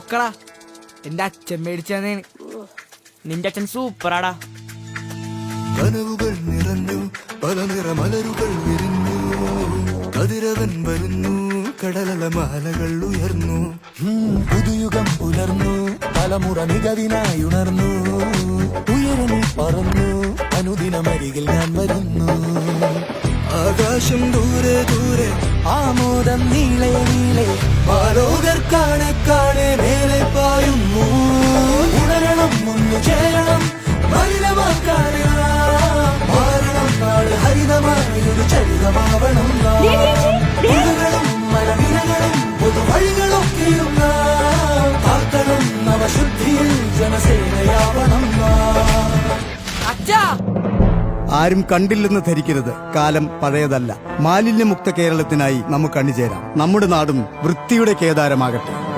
നോക്കടാ. എന്റെ അച്ഛൻ മേടിച്ചതേന് നിന്റെ അച്ഛൻ സൂപ്പറാടാ. കനവുകൾ നിറഞ്ഞു പല നിറമലരുകൾ വിരിഞ്ഞു. കതിരവൻ വരുന്നു കടലല മാലകൾ ഉയർന്നു. പുതുയുഗം പുലർന്നു തലമുറ മികവിനായി ഉണർന്നു. ഉയരനിൽ പറന്നു അനുദിനമരികിൽ ഞാൻ വരുന്നു. ആകാശം ദൂരെ ദൂരെ ആമോദം നീളെ നീളെ ബാലോകർ ഹരിതമായൊരു ചരിതമാവണം നാം. പുഴകളും മലനിരകളും പൊതുവഴികളൊക്കെയും നാം. കാക്കണം നവശുദ്ധിയിൽ ജനസേനയാവണം ആരും കണ്ടില്ലെന്ന് ധരിക്കരുത്. കാലം പഴയതല്ല. മാലിന്യമുക്ത കേരളത്തിനായി നമുക്ക് അണിചേരാം. നമ്മുടെ നാടും വൃത്തിയുടെ കേദാരമാകട്ടെ.